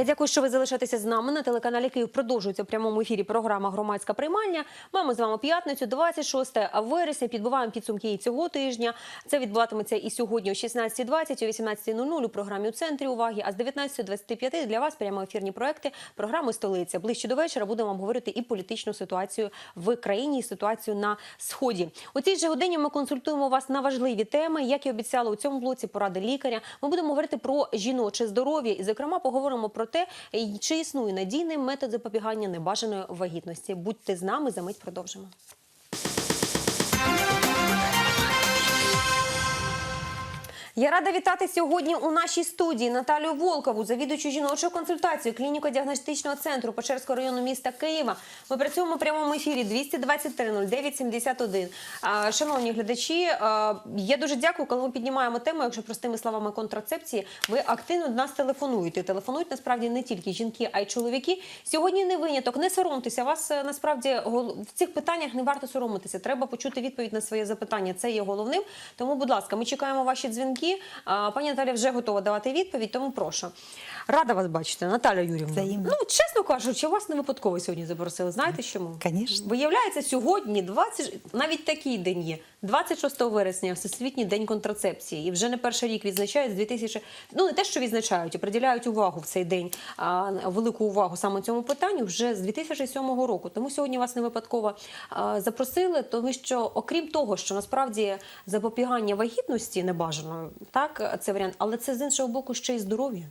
Я дякую, що ви залишаєтеся з нами на телеканалі Київ. Продовжується в прямому ефірі програма Громадська приймальня. Маємо з вами п'ятницю, 26 вересня. Підбиваємо підсумки і цього тижня. Це відбуватиметься і сьогодні о 16.20, о 18.00 у програмі у центрі уваги. А з 19.25 для вас прямо ефірні проекти програми Столиця. Ближче до вечора будемо говорити і політичну ситуацію в країні, і ситуацію на сході. У цій же годині ми консультуємо вас на важливі теми. Як і обіцяли у цьому блоці поради лікаря. Ми будемо говорити про жіноче здоров'я і, зокрема, поговоримо про те, чи існує надійний метод запобігання небажаної вагітності. Будьте з нами, за мить продовжимо. Я рада вітати сьогодні у нашій студії Наталію Волкову, завідувачу жіночої консультації клініко-діагностичного центру Печерського району міста Києва. Ми працюємо в прямому ефірі 223 09 71. А, Шановні глядачі, я дуже дякую, коли ми піднімаємо тему, якщо простими словами контрацепції, ви активно до нас телефонуєте. Телефонують насправді не тільки жінки, а й чоловіки. Сьогодні не виняток, не соромтеся. Вас е, насправді в цих питаннях не варто соромитися. Треба почути відповідь на своє запитання. Це є головним. Тому, будь ласка, ми чекаємо ваші дзвінки. Пані Наталя вже готова давати відповідь, тому прошу. Рада вас бачити, Наталя Юрівна. Взаємно. Ну, чесно кажучи, вас не випадково сьогодні запросили. Знаєте чому? Конечно. Виявляється, сьогодні 20, навіть такий день є. 26 вересня, Всесвітній день контрацепції. І вже не перший рік відзначають з 2000... Ну, не те, що відзначають, а приділяють увагу в цей день, а, велику увагу саме цьому питанню вже з 2007 року. Тому сьогодні вас не випадково а, запросили, тому що, окрім того, що насправді запобігання вагітності небажаної, так, це варіант, але це з іншого боку ще й здоров'я.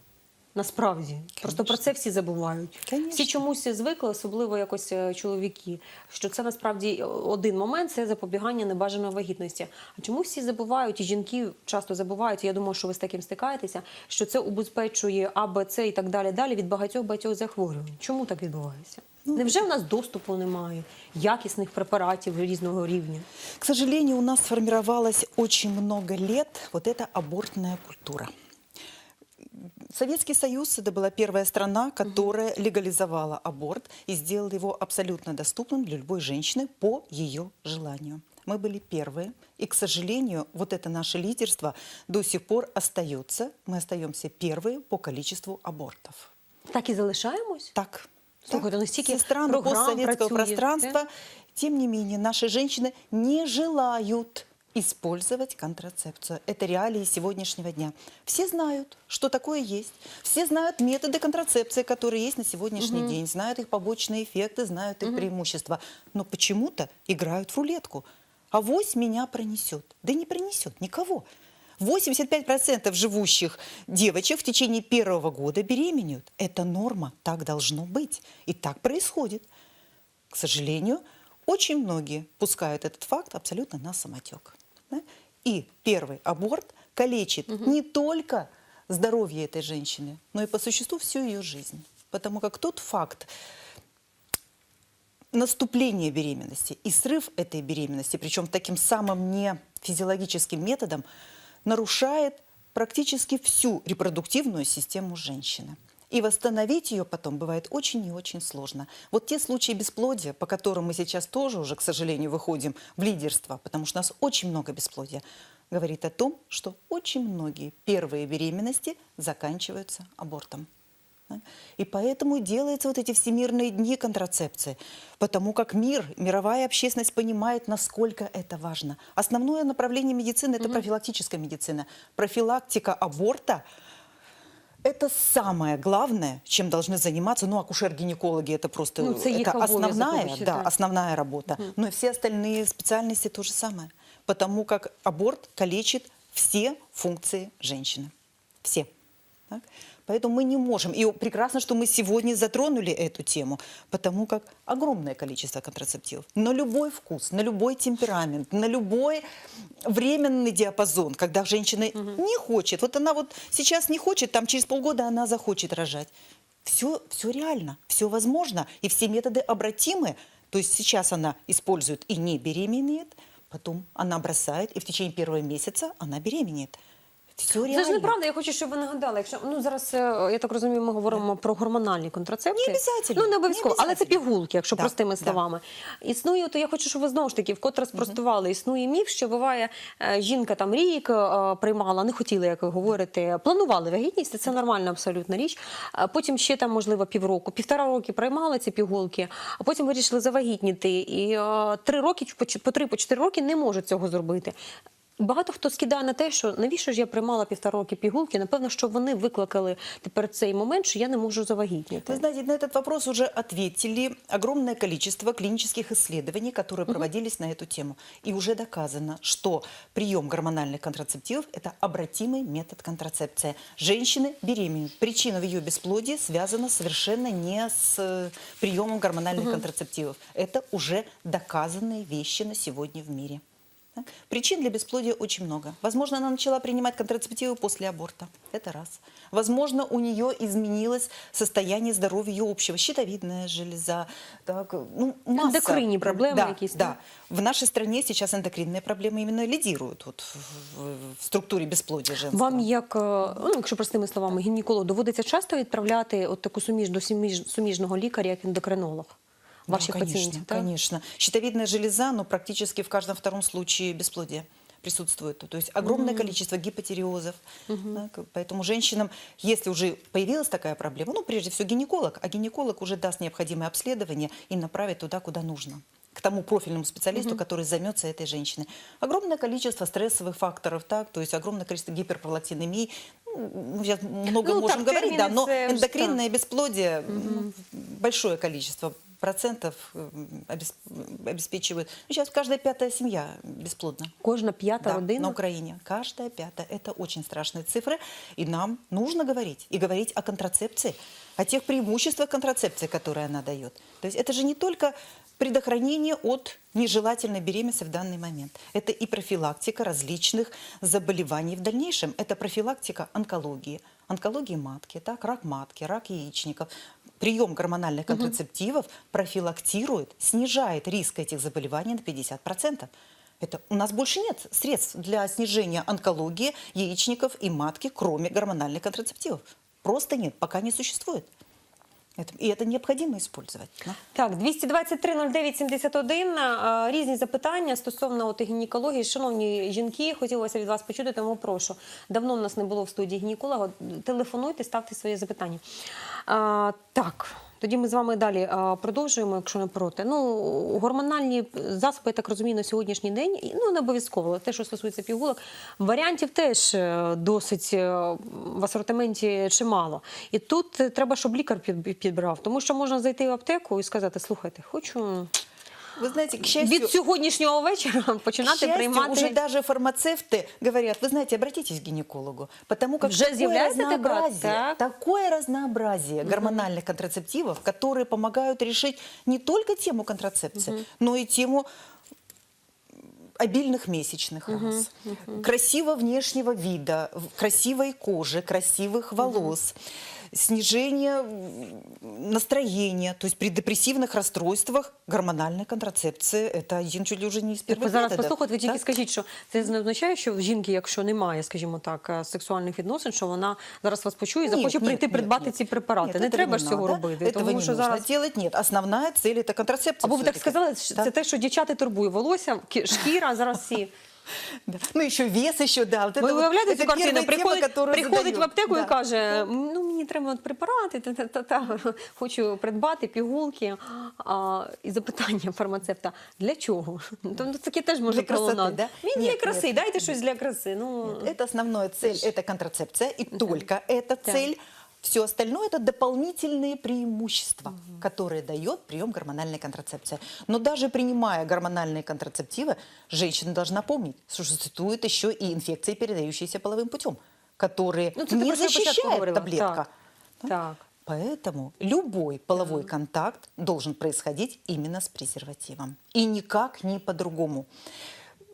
Насправді, просто про це всі забувають. Конечно. Всі чомусь звикли, особливо якось е, чоловіки, що це насправді один момент це запобігання небажаної вагітності. А чому всі забувають, і жінки часто забувають, я думаю, що ви з таким стикаєтеся, що це убезпечує А, Б, С і так далі далі від багатьох багатьох захворювань. Чому так відбувається? Невже в нас доступу немає, якісних препаратів різного рівня? К сожалению, у нас сформировалось очень много лет вот эта абортная культура. Советский Союз это была первая страна, которая легализовала аборт и сделала его абсолютно доступным для любой женщины по ее желанию. Мы были первые, и, к сожалению, вот это наше лидерство до сих пор остается. Мы остаемся первые по количеству абортов. Так і залишаємось? Так. Слушайте, так. ну стільки програм постсоветского працює, пространства, тем не менее, наши женщины не желают использовать контрацепцию. Это реалии сегодняшнего дня. Все знают, что такое есть. Все знают методы контрацепции, которые есть на сегодняшний день. Знают их побочные эффекты, знают их преимущества. Но почему-то играют в рулетку. А вось меня пронесет. Да не пронесет никого. 85% живущих девочек в течение первого года беременеют. Это норма, так должно быть. И так происходит. К сожалению, очень многие пускают этот факт абсолютно на самотек. да. И первый аборт калечит не только здоровье этой женщины, но и по существу всю ее жизнь. Потому как тот факт, наступление беременности и срыв этой беременности, причем таким самым не физиологическим методом, нарушает практически всю репродуктивную систему женщины. И восстановить ее потом бывает очень и очень сложно. Вот те случаи бесплодия, по которым мы сейчас тоже уже, к сожалению, выходим в лидерство, потому что у нас очень много бесплодия, говорит о том, что очень многие первые беременности заканчиваются абортом. И поэтому делаются вот эти всемирные дни контрацепции, потому как мир, мировая общественность понимает, насколько это важно. Основное направление медицины – это профилактическая медицина. Профилактика аборта – это самое главное, чем должны заниматься, ну, акушер-гинекологи – это просто Ну, это основная, вибачте, да, основная работа. Но и все остальные специальности то же самое, потому как аборт калечит все функции женщины. Все. Так? Поэтому мы не можем. И прекрасно, что мы сегодня затронули эту тему, потому как огромное количество контрацептивов на любой вкус, на любой темперамент, на любой временный диапазон, когда женщина не хочет. Вот она вот сейчас не хочет, там через полгода она захочет рожать. Все, все реально, все возможно, и все методы обратимы. То есть сейчас она использует и не беременеет, потом она бросает, и в течение первого месяца она беременеет. Все Це реально. ж неправда. Я хочу, щоб ви нагадали. Якщо ну зараз е, я так розумію, ми говоримо про гормональні контрацепції. Не обязательно, Ну не обов'язково, але це пігулки, якщо Да, простими да. словами. Існує, то я хочу, щоб ви знову ж таки вкотре спростували. Існує міф, що буває е, жінка там рік е, приймала, не хотіла, як ви говорите, планували вагітність. Це нормальна абсолютна річ. Потім ще там можливо півроку, півтора роки приймали ці пігулки, а потім вирішили завагітніти. І три роки по три по чотири роки не можуть цього зробити. Багато хто скидає на те, що навіщо ж я приймала півтора роки пігулки? Напевно, що вони викликали тепер цей момент, що я не можу завагітніти. Вы знаете, на этот вопрос уже ответили огромное количество клинических исследований, которые проводились на эту тему. И уже доказано, что прием гормональных контрацептивов – это обратимый метод контрацепции. Женщины беременеют. Причина в ее бесплодии связана совершенно не с э, приемом гормональных контрацептивов. Это уже доказанные вещи на сегодня в мире. Так? Причин для бесплодия очень много. Возможно, она начала принимать контрацептивы после аборта. Это раз. Возможно, у нее изменилось состояние здоровья ее общего. Щитовидная железа. Так, ну, масса Эндокринные проб- проблемы да, какие-то, Да. В нашей стране сейчас эндокринные проблемы именно лидируют вот в, в- в структуре бесплодия женского. Вам, як е, ну, якщо простими словами, гінеколог, доводиться часто відправляти от таку суміж до суміж, суміжного лікаря, як ендокринолог ваших да, конечно, пацієнтів? так? конечно. Щитовидная железа, но практически в каждом втором случае бесплодие присутствует. То есть огромное количество гипотиреозов. Так, поэтому женщинам, если уже появилась такая проблема, ну, прежде всего гинеколог, а гинеколог уже даст необходимое обследование и направит туда, куда нужно к тому профильному специалисту, который займется этой женщиной. Огромное количество стрессовых факторов, так, то есть огромное количество гиперпролактинемии. Ну, мы сейчас много Ну, можем так, говорить, да, термины но це ж, эндокринное бесплодие ну, большое количество процентов э, обес- обеспечивают. Ну, сейчас каждая пятая семья бесплодна. Кожна п'ята Да, родина. на Украине. Каждая пятая. Это очень страшные цифры. И нам нужно говорить. И говорить о контрацепции, о тех преимуществах контрацепции, которые она дает. То есть это же не только предохранение от нежелательной беременности в данный момент. Это и профилактика различных заболеваний в дальнейшем. Это профилактика онкологии, онкологии матки, так, рак матки, рак яичников. Прием гормональных контрацептивов профилактирует, снижает риск этих заболеваний на 50%. Это, у нас больше нет средств для снижения онкологии яичников и матки, кроме гормональных контрацептивов. Просто нет, пока не существует. Это- це необхідно використовувати. да. Так, 223-09-71. Е, Різні запитання стосовно от гінекології. Шановні жінки, хотілося від вас почути, тому прошу. Давно в нас не було в студії гінеколога. Телефонуйте, ставте свої запитання. А, так. Тоді ми з вами далі продовжуємо, якщо не проти. Ну, гормональні засоби, я так розумію, на сьогоднішній день, ну не обов'язково, те, що стосується пігулок, варіантів теж е, досить е, в асортименті чимало. І тут треба, щоб лікар під- підбирав, тому що можна зайти в аптеку і сказати: слухайте, хочу Вы знаете, к счастью, від сьогоднішнього вечора к починати счастью, приймати. уже даже фармацевты говорят, вы знаете, обратитесь к гинекологу, потому как Уже такое з'являється така, разнообразие, так. такое разнообразие гормональных контрацептивов, которые помогают решить не только тему контрацепции, но и тему обильных месячных раз, красивого внешнего вида, в- красивой кожи, красивых волос, снижение м, настроения, то есть при депрессивных расстройствах гормональная контрацепция – это один чуть ли уже не из Так, первых ви зараз методов. послухайте, ви тільки Так? скажіть, що це не означає, що в жінки, якщо немає, скажімо так, е, сексуальних відносин, що вона зараз вас почує і Нет, захоче нет, прийти нет, придбати нет. ці препарати. Нет, не этого треба не ж цього надо, робити, Этого тому не що нужно зараз. делать. Нет, основная цель – это контрацепция. Або ви так всё-таки. сказали, що Да. це те, що дівчата турбує. Волосся, кі- шкіра, зараз всі. Да. Ну, еще вес еще, да. Вот это Ви вот- уявляєте это цю картину? первая тема, Приходить, которую приходить в задают. аптеку Да. і каже: ну мені треба от препарати, та, та, та, та, хочу придбати пігулки. А, і запитання фармацевта: для чого? Ну, то таке теж може Для красоти, пролунати. да? Він Ні, для краси, ні. дайте щось для краси. Ну, Это основная цель, это контрацепция, и только эта цель. Все остальное – это дополнительные преимущества, которые дает прием гормональной контрацепции. Но даже принимая гормональные контрацептивы, женщина должна помнить, что существуют еще и инфекции, передающиеся половым путем, которые Ну, не защищает таблетка. Так. так. Поэтому любой половой контакт должен происходить именно с презервативом. И никак не по-другому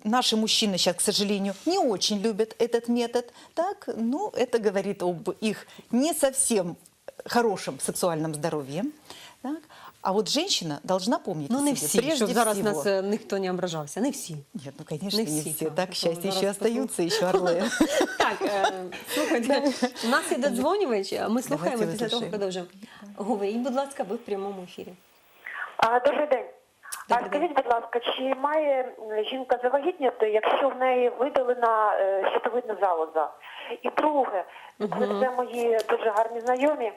Наши мужчины сейчас, к сожалению, не очень любят этот метод. Так, ну, это говорит об их не совсем хорошем сексуальном здоровье. Так. А вот женщина должна помнить Ну о не себе, всі, прежде щоб зараз всего. нас е, ніхто не ображався. Не всі. Нет, ну, конечно, Не не, все, все. так. Так, к счастью, Зараз еще остаются еще орлы. Так, е, слухайте, у нас є додзвонювач, ми слухаємо Давайте після того, вислухаємо. продовжуємо. Говоріть, будь ласка, ви в прямому ефірі. А, добрий день. А скажіть, будь ласка, чи має жінка завагітніти, якщо в неї видалена е, щитовидна залоза? І друге, це мої дуже гарні знайомі.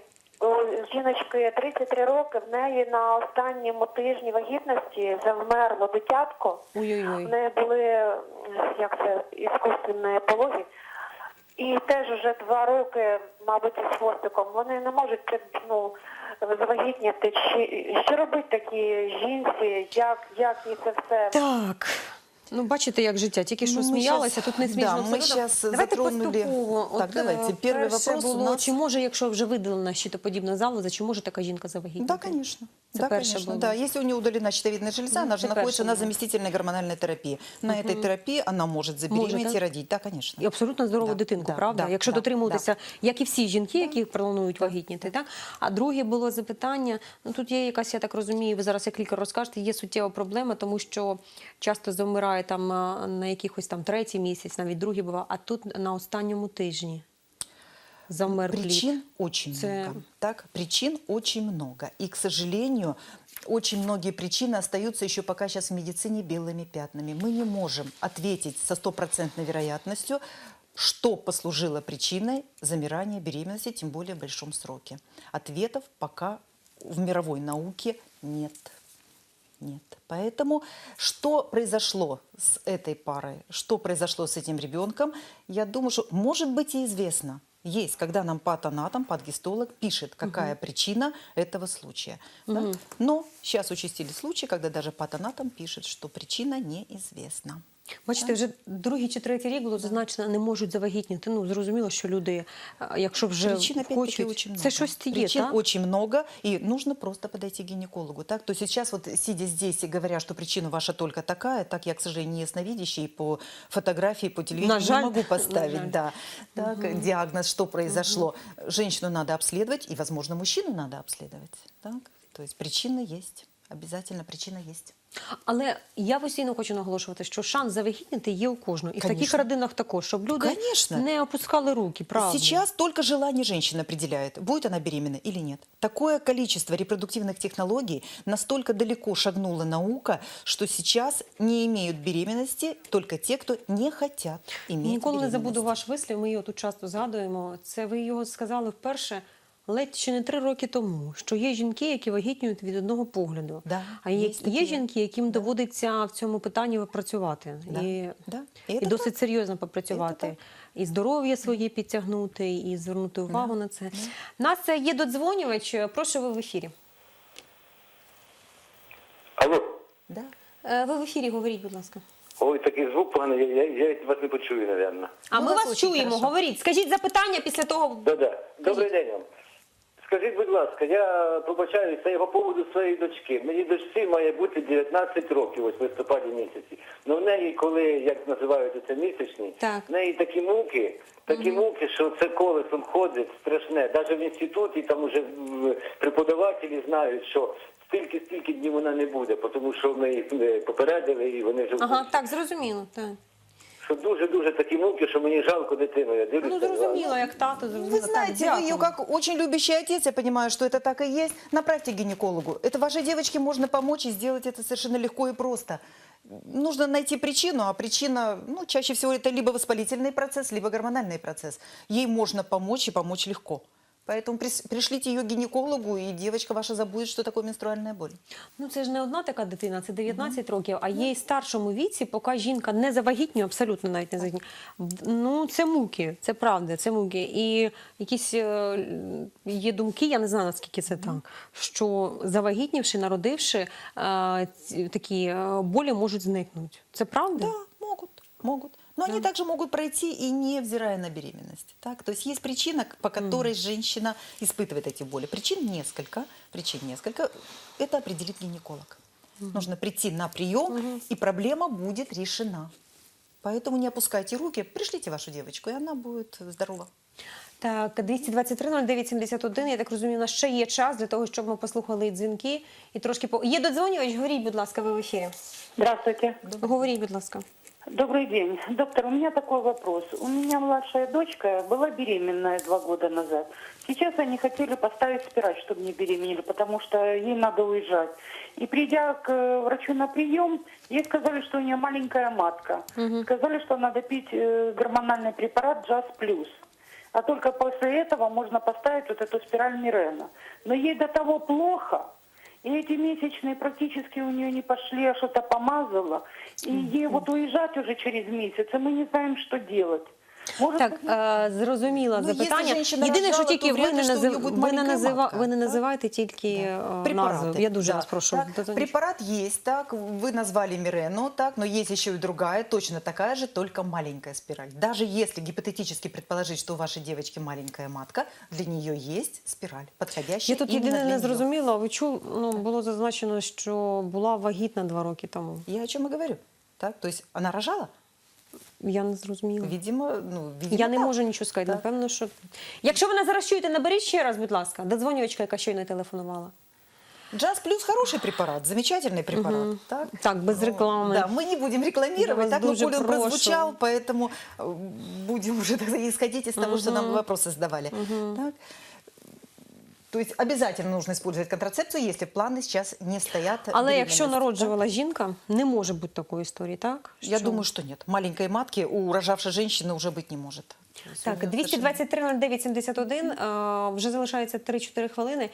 Жіночки 33 роки, в неї на останньому тижні вагітності завмерло дитятко. Ой-ой-ой. В неї були як це іскусственні пологи. І теж вже два роки, мабуть, із хвостиком. Вони не можуть ну, завагітніти. Чи що робить такі жінці? Як, як їй це все? Так. Ну, бачите, як життя. Тільки що Ну, ми сміялися, щас- тут не смішно. да, ми абсолютно. щас Давайте затронули- поступово. Так, От, давайте. е, Перший перше вопрос у було, нас- чи може, якщо вже видалена щитоподібна залоза, чи може така жінка завагітніти? Да, конечно. Это да, перше конечно. было. Да, если у нее удалена щитовидная железа, Ну, она же это находится перше на было. заместительной гормональной терапии. На этой терапии она может забеременеть Может, да? и родить. Да, конечно. І абсолютно здорову Да, дитинку, да, правда? да, Якщо да, дотримуватися, як і всі жінки, які планують вагітніти, так? А друге було запитання. Ну тут є якась, я так розумію, ви зараз як лікар розкажете, є суттєва проблема, тому що часто завмирає там а, на якихось там третій місяць, навіть другий буває, а тут на останньому тижні завмер плід. Причин очень Це- много. Так, причин очень много. И, к сожалению, очень многие причины остаются еще пока сейчас в медицине белыми пятнами. Мы не можем ответить со стопроцентной вероятностью, что послужило причиной замирания беременности, тем более в большом сроке. Ответов пока в мировой науке нет. Нет. Поэтому что произошло с этой парой, что произошло с этим ребенком, я думаю, что может быть и известно. Есть, когда нам патанатом, патгистолог пишет, какая причина этого случая. да. Но сейчас участились случаи, когда даже патанатом пишет, что причина неизвестна. Бачите, вже другий чи третій рік було зазначено, не можуть завагітніти. Ну зрозуміло, що люди, а, якщо вже Причин опять-таки хочуть, очень много. це щось є, Причин так? очень много, и нужно просто подойти к гинекологу. Так? То сейчас вот сидя здесь и говоря, что причина ваша только такая, так я, к сожалению, не ясновидящий, и по фотографии, по телевидению На жаль, не могу на поставить жаль. да, так, диагноз, что произошло. Женщину надо обследовать, и, возможно, мужчину надо обследовать. Так? То есть причина есть. Обязательно причина есть. Але я постійно хочу наголошувати, що шанс завагітніти є у кожного. І в таких родинах також, щоб люди Конечно. не опускали руки, правда. Сейчас только желание женщины определяет, будет она беременна или нет. Такое количество репродуктивных технологий настолько далеко шагнула наука, что сейчас не имеют беременности только те, кто не хотят иметь Ніколи не забуду ваш вислів, ми його тут часто згадуємо. Це ви його сказали вперше ледь чи не три роки тому, що є жінки, які вагітнюють від одного погляду. Да, а є, є є жінки, яким доводиться в цьому питанні попрацювати. Да, І, да. і, І досить так. серйозно попрацювати. І І здоров'я своє підтягнути, і звернути увагу на це. Нас е, є додзвонювач. Прошу ви в ефірі. Алло, Да. Е, Ви в ефірі, говоріть, будь ласка. ой, такий звук поганий, я, я, я вас не почую, напевно. А Ну, ми вас вас чуємо. хорошо. Говоріть. Скажіть запитання після того. Да-да. Добрий день вам. Скажіть, будь ласка, я побачаюся по поводу своєї дочки. Мені дочці має бути 19 років, ось в листопаді місяці. Ну в неї, коли, як називають це місячні, Так. в неї такі муки, такі муки, що це колесом ходить страшне. Навіть в інституті там уже преподавателі знають, що стільки, стільки днів вона не буде, тому що ми їх е, попередили і вони вже Ага, так, зрозуміло. Так Що дуже-дуже такі муки, що мені жалко дитину. Я дивлюся. Ну, зрозуміло, як тато, зрозуміло. Вы знаете, так, вы ее дякую. как очень любящий отец, я понимаю, что это так и есть, направьте к гинекологу. Это вашей девочке можно помочь и сделать это совершенно легко и просто. Нужно найти причину, а причина, ну, чаще всего это либо воспалительный процесс, либо гормональный процесс. Ей можно помочь и помочь легко. Поэтому ее к гинекологу, и девочка ваша забудет, что такое менструальная боль. Ну це ж не одна така дитина, це 19 років, а і в старшому віці, поки жінка не завагітнює, абсолютно навіть не завагітнює. Ну це муки, це правда, це муки. І якісь е, є думки, я не знаю наскільки це так, що завагітнівши, народивши, е, такі е, болі можуть зникнути. Це правда? Да, могут, могут. Но они также могут пройти и невзирая на беременность. Так? То есть есть причина, к- по которой женщина испытывает эти боли. Причин несколько. Причин несколько. Это определит гинеколог. Нужно прийти на прием, и проблема будет решена. Поэтому не опускайте руки, пришлите вашу девочку, и она будет здорова. Так, 223 09 71. Я так розумію, у нас ще є час для того, щоб ми послухали і дзвінки і трошки по є додзвонювач. Говоріть, будь ласка, ви в ефірі. Здравствуйте. Говоріть, будь ласка. Добрый день. Доктор, у меня такой вопрос. У меня младшая дочка была беременная два года назад. Сейчас они хотели поставить спираль, чтобы не беременели, потому что ей надо уезжать. И придя к э, врачу на прием, ей сказали, что у нее маленькая матка. Сказали, что надо пить э, гормональный препарат Джаз Плюс. А только после этого можно поставить вот эту спираль Мирена. Но ей до того плохо, и эти месячные практически у нее не пошли, а что-то помазала. И ей вот уезжать уже через месяц, и мы не знаем, что делать. Может Так, быть, е, зрозуміло Ну, якщо запитання. жінка Єдине, що рожала, тільки то ви вряд ли, не, що у назив... неї буде ви не, маленька назива... матка, ви не так? називаєте тільки е, Препараты. назву. Я дуже Да. вас прошу. Так, дозвоніть. препарат есть, так, вы назвали Мирену, так, но есть еще и другая, точно такая же, только маленькая спираль. Даже если гипотетически предположить, что у вашей девочки маленькая матка, для нее есть спираль, подходящая Я тут именно єдине для не неё. зрозуміла. Ви чув, ну було зазначено, що була вагітна два роки тому. Я о чем и говорю. Так, то есть она рожала? Я не зрозуміла. Видимо, ну, видимо, Я не так. можу нічого сказати. Так. Напевно, що якщо ви нас зараз чуєте, наберіть ще раз, будь ласка. Додзвонювачка, яка щойно телефонувала. Джаз плюс хороший препарат, замечательный препарат. Так? Так, без Ну, реклами. Да, мы не будем Я рекламировать, вас так, но дуже коль он прошу. прозвучал, поэтому э, будем уже тогда исходить из того, что нам вопросы задавали. Так? То есть обязательно нужно использовать контрацепцию, если планы сейчас не стоят. Але беременности, якщо так? народжувала жінка, не може бути такої історії, так? Я Що? думаю, что нет. Маленькой матки у рожавшей женщины уже быть не может. Так, 223 09 71, е, вже залишається 3-4 хвилини.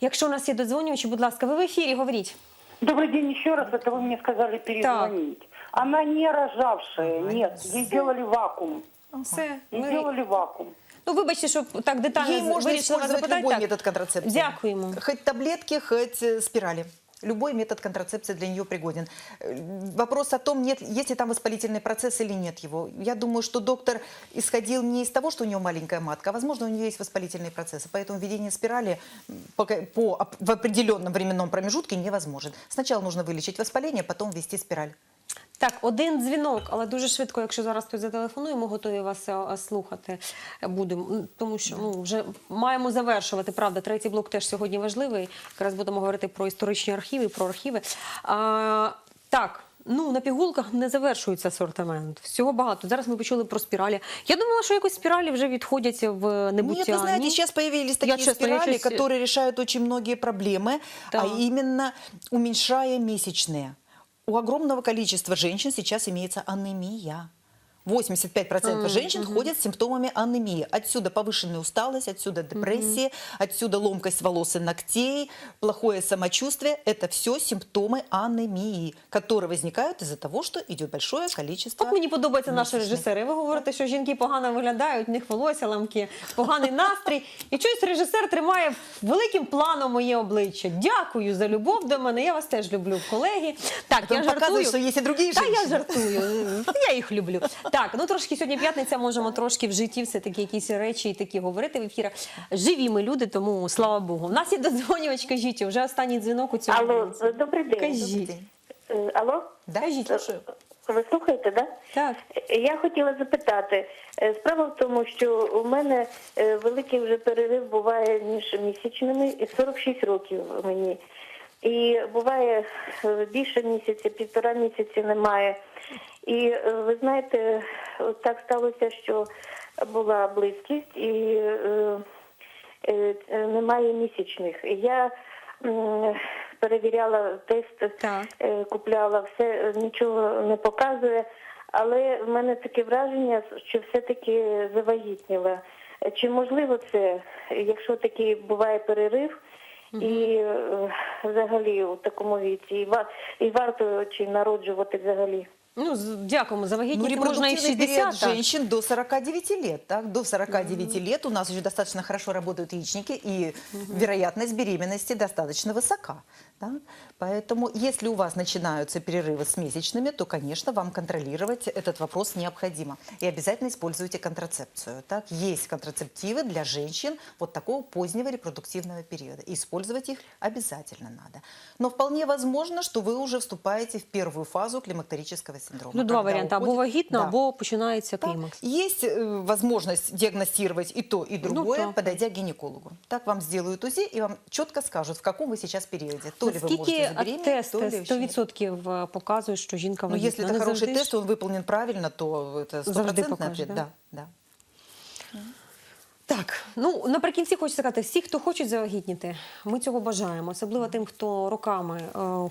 Якщо у нас є додзвонювачі, будь ласка, ви в ефірі, говоріть. добрый день еще раз, это вы мне сказали перезвонить. Она не рожавшая, Ага. нет, ей делали вакуум. Все. Ей Ми... делали вакуум. Ну, вибачте, що так детально Ей можно вирішила использовать запитати. любой метод контрацепции. Дякуємо. Хоть таблетки, хоть э, спирали. Любой метод контрацепции для нее пригоден. Э, Вопрос о том, нет, есть ли там воспалительный процесс или нет его. Я думаю, что доктор исходил не из того, что у нее маленькая матка, а, возможно, у нее есть воспалительные процессы. Поэтому введение спирали по, оп- в определенном временном промежутке невозможно. Сначала нужно вылечить воспаление, потом ввести спираль. Так, один дзвінок, але дуже швидко, якщо зараз хтось зателефонує, ми готові вас е, е, слухати будемо. М, Тому що ну вже маємо завершувати. Правда, третій блок теж сьогодні важливий. Якраз будемо говорити про історичні архіви, про архіви. А, так. Ну, на пігулках не завершується асортимент. Всього багато. Зараз ми почули про спіралі. Я думала, що якось спіралі вже відходять в небуття. Нет, вы знаете, Ні? сейчас появились Я такие честно, я спирали, щас- которые решают очень многие проблемы, Да. а именно уменьшая месячные. У огромного количества женщин сейчас имеется анемия. 85% женщин ходят с симптомами анемии. Отсюда повышенная усталость, отсюда депрессия, отсюда ломкость волос и ногтей, плохое самочувствие. Это все симптомы анемии, которые возникают из-за того, что идет большое количество От мені подобаються наші місячних. режисери. Ви говорите, що жінки погано виглядають, в них волосся ламки, поганий настрій. І чогось режисер тримає великим планом моє обличчя. Дякую за любов до мене. Я вас теж люблю, колеги. Так, Он я жартую. показывает, что есть и другие Та я женщины. жартую. Я їх люблю. Так, ну трошки сьогодні п'ятниця, можемо трошки в житті все таки якісь речі і такі говорити в ефірах. Живі ми люди, тому слава Богу. У нас є додзвонювач, кажіть, вже останній дзвінок у цьому. Алло, місяці. добрий день. Кажіть. Е, Алло? Да? Кажіть. Слушаю. Ви слухаєте, да? Так. Е, Я хотіла запитати. е, Справа в тому, що у мене е, великий вже перерив буває між місячними, і 46 років мені. І буває е, більше місяця, півтора місяці немає. І е, ви знаєте, так сталося, що була близькість і е, е, е, немає місячних. Я м, перевіряла тест, Так. е, купляла, все е, нічого не показує. Але в мене таке враження, що все-таки завагітніла. Е, Чи можливо це, якщо такий буває перерив, і е, взагалі у такому віці, і, і варто чи народжувати взагалі? Ну, з- дякуємо за Ну, вагітність. можна і в репродуктивный период 60. так. женщин до 49 лет. Так? До 49 лет у нас еще достаточно хорошо работают яичники, и вероятность беременности достаточно высока. да. Поэтому, если у вас начинаются перерывы с месячными, то, конечно, вам контролировать этот вопрос необходимо. И обязательно используйте контрацепцию. Так? Есть контрацептивы для женщин вот такого позднего репродуктивного периода. И использовать их обязательно надо. Но вполне возможно, что вы уже вступаете в первую фазу климактерического синдрома. синдрома. Ну, два когда варіанти: або уходит- вагітна, Да. або починається Да. клімакс. Есть э, возможность диагностировать и то, и другое, так. подойдя к гинекологу. Так вам сделают УЗИ и вам четко скажут, в каком вы сейчас периоде. То ли вы Наскільки можете забеременеть, тест то ли еще нет. 100% показує, що жінка Ну, вагітна? если это Не хороший завжди ж. тест, он выполнен правильно, то это Завжди стопроцентный покаже, ответ. да? Да, да. Так, ну наприкінці хочу сказати, всі, хто хочуть завагітніти, ми цього бажаємо, особливо тим, хто роками е,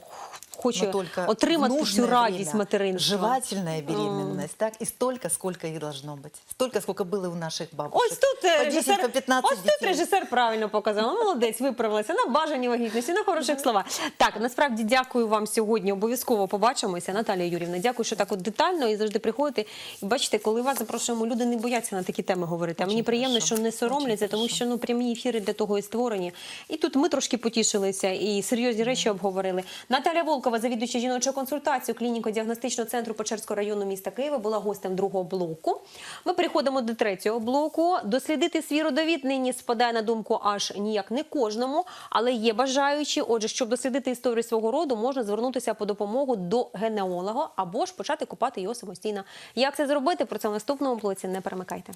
хоче только отримати цю радість материнства. Желательная беременность, так, и столько, сколько их должно быть. Столько, сколько было у наших бабушек. Ось тут е, по 10, режисер, по 15 ось тут режисер правильно показав. Молодець, виправилася на бажані вагітності, на хороших словах. Так, насправді дякую вам сьогодні. Обов'язково побачимося. Наталія Юрівна, дякую, що так от детально і завжди приходите. І бачите, коли вас запрошуємо, люди не бояться на такі теми говорити. А мені приємно, що не соромляться, тому що ну прямі ефіри для того і створені. І тут ми трошки потішилися і серйозні речі обговорили. Наталя Волкова, завідувача жіночої консультації клініко-діагностичного центру Печерського району міста Києва, була гостем другого блоку. Ми переходимо до третього блоку. Дослідити свій родовід нині спадає на думку аж ніяк не кожному, але є бажаючі. Отже, щоб дослідити історію свого роду, можна звернутися по допомогу до генеолога або ж почати купати його самостійно. Як це зробити? Про це в наступному блоці не перемикайте.